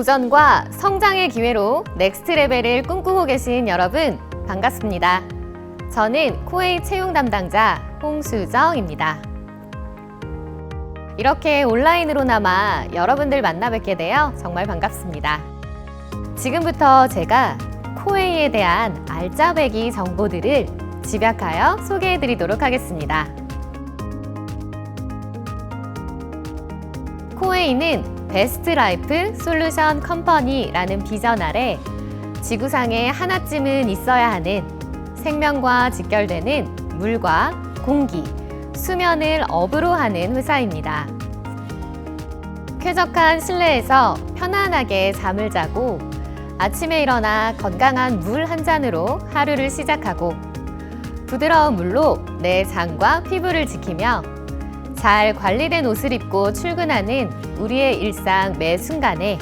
도전과 성장의 기회로 넥스트 레벨을 꿈꾸고 계신 여러분 반갑습니다. 저는 코웨이 채용 담당자 홍수정입니다. 이렇게 온라인으로나마 여러분들 만나 뵙게 되어 정말 반갑습니다. 지금부터 제가 코웨이에 대한 알짜배기 정보들을 집약하여 소개해 드리도록 하겠습니다. 코웨이는 베스트 라이프 솔루션 컴퍼니라는 비전 아래 지구상에 하나쯤은 있어야 하는 생명과 직결되는 물과 공기, 수면을 업으로 하는 회사입니다. 쾌적한 실내에서 편안하게 잠을 자고 아침에 일어나 건강한 물 한 잔으로 하루를 시작하고 부드러운 물로 내 장과 피부를 지키며 잘 관리된 옷을 입고 출근하는 우리의 일상 매 순간에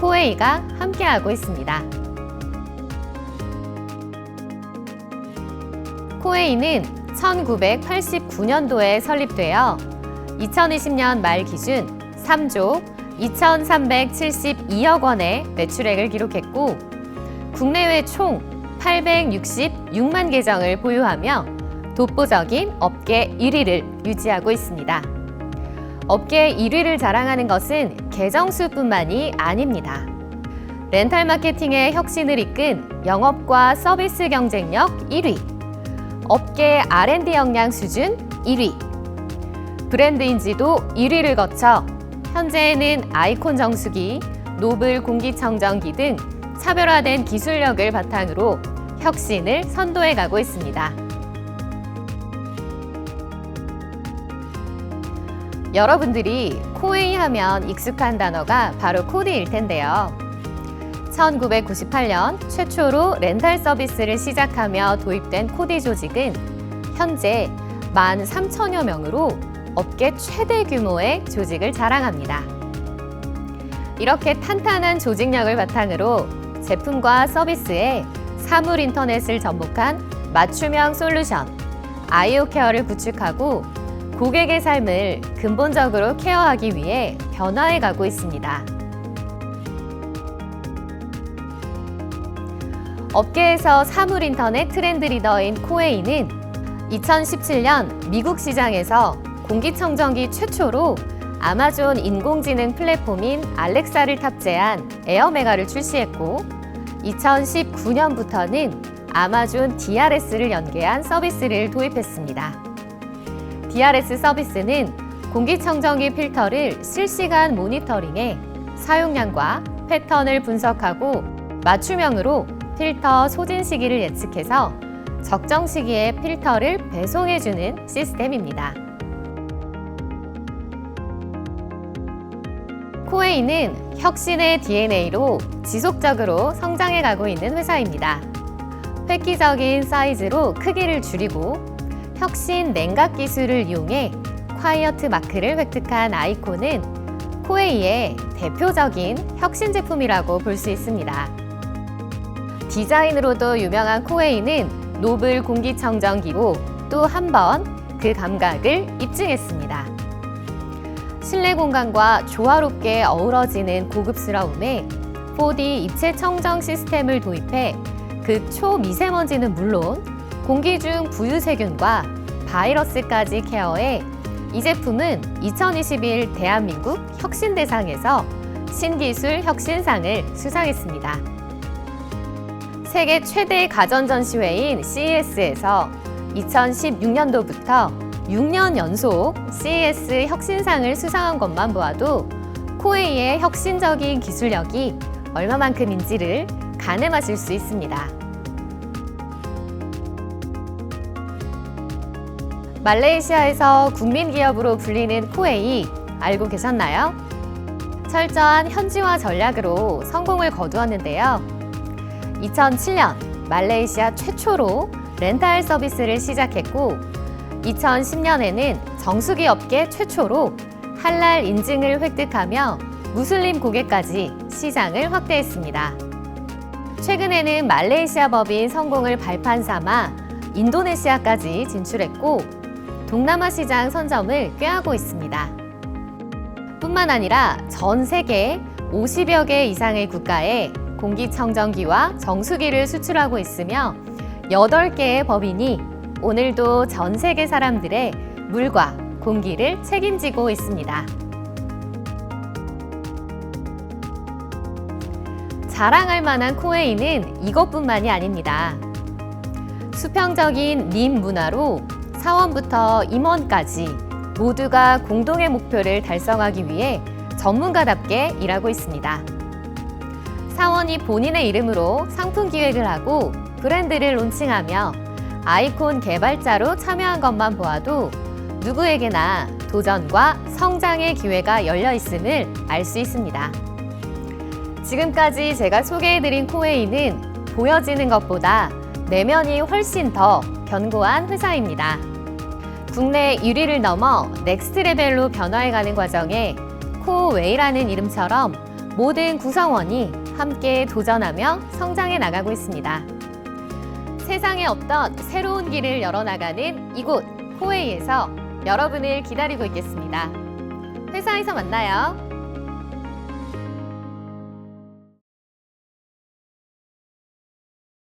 코웨이가 함께하고 있습니다. 코웨이는 1989년도에 설립되어 2020년 말 기준 3조 2,372억 원의 매출액을 기록했고 국내외 총 866만 계정을 보유하며 독보적인 업계 1위를 유지하고 있습니다. 업계 1위를 자랑하는 것은 계정 수뿐만이 아닙니다. 렌탈 마케팅의 혁신을 이끈 영업과 서비스 경쟁력 1위, 업계 R&D 역량 수준 1위, 브랜드 인지도 1위를 거쳐 현재에는 아이콘 정수기, 노블 공기청정기 등 차별화된 기술력을 바탕으로 혁신을 선도해 가고 있습니다. 여러분들이 코웨이 하면 익숙한 단어가 바로 코디일 텐데요. 1998년 최초로 렌탈 서비스를 시작하며 도입된 코디 조직은 현재 13,000여 명으로 업계 최대 규모의 조직을 자랑합니다. 이렇게 탄탄한 조직력을 바탕으로 제품과 서비스에 사물 인터넷을 접목한 맞춤형 솔루션, 아이오 케어를 구축하고 고객의 삶을 근본적으로 케어하기 위해 변화해 가고 있습니다. 업계에서 사물 인터넷 트렌드 리더인 코웨이는 2017년 미국 시장에서 공기청정기 최초로 아마존 인공지능 플랫폼인 알렉사를 탑재한 에어메가를 출시했고 2019년부터는 아마존 DRS를 연계한 서비스를 도입했습니다. DRS 서비스는 공기청정기 필터를 실시간 모니터링해 사용량과 패턴을 분석하고 맞춤형으로 필터 소진 시기를 예측해서 적정 시기에 필터를 배송해주는 시스템입니다. 코웨이는 혁신의 DNA로 지속적으로 성장해 가고 있는 회사입니다. 획기적인 사이즈로 크기를 줄이고 혁신 냉각 기술을 이용해 콰이어트 마크를 획득한 아이콘은 코웨이의 대표적인 혁신 제품이라고 볼 수 있습니다. 디자인으로도 유명한 코웨이는 노블 공기청정기로 또 한 번 그 감각을 입증했습니다. 실내 공간과 조화롭게 어우러지는 고급스러움에 4D 입체 청정 시스템을 도입해 그 초미세먼지는 물론 공기 중 부유세균과 바이러스까지 케어해 이 제품은 2021 대한민국 혁신대상에서 신기술 혁신상을 수상했습니다. 세계 최대 가전 전시회인 CES에서 2016년도부터 6년 연속 CES 혁신상을 수상한 것만 보아도 코웨이의 혁신적인 기술력이 얼마만큼인지를 가늠하실 수 있습니다. 말레이시아에서 국민 기업으로 불리는 코웨이 알고 계셨나요? 철저한 현지화 전략으로 성공을 거두었는데요. 2007년 말레이시아 최초로 렌탈 서비스를 시작했고 2010년에는 정수기 업계 최초로 할랄 인증을 획득하며 무슬림 고객까지 시장을 확대했습니다. 최근에는 말레이시아 법인 성공을 발판 삼아 인도네시아까지 진출했고 동남아 시장 선점을 꾀하고 있습니다. 뿐만 아니라 전 세계 50여 개 이상의 국가에 공기청정기와 정수기를 수출하고 있으며 8개의 법인이 오늘도 전 세계 사람들의 물과 공기를 책임지고 있습니다. 자랑할 만한 코웨이는 이것뿐만이 아닙니다. 수평적인 림 문화로 사원부터 임원까지 모두가 공동의 목표를 달성하기 위해 전문가답게 일하고 있습니다. 사원이 본인의 이름으로 상품 기획을 하고 브랜드를 론칭하며 아이콘 개발자로 참여한 것만 보아도 누구에게나 도전과 성장의 기회가 열려 있음을 알 수 있습니다. 지금까지 제가 소개해드린 코웨이는 보여지는 것보다 내면이 훨씬 더 견고한 회사입니다. 국내 1위를 넘어 넥스트 레벨로 변화해가는 과정에 코웨이라는 이름처럼 모든 구성원이 함께 도전하며 성장해 나가고 있습니다. 세상에 없던 새로운 길을 열어나가는 이곳 코웨이에서 여러분을 기다리고 있겠습니다. 회사에서 만나요.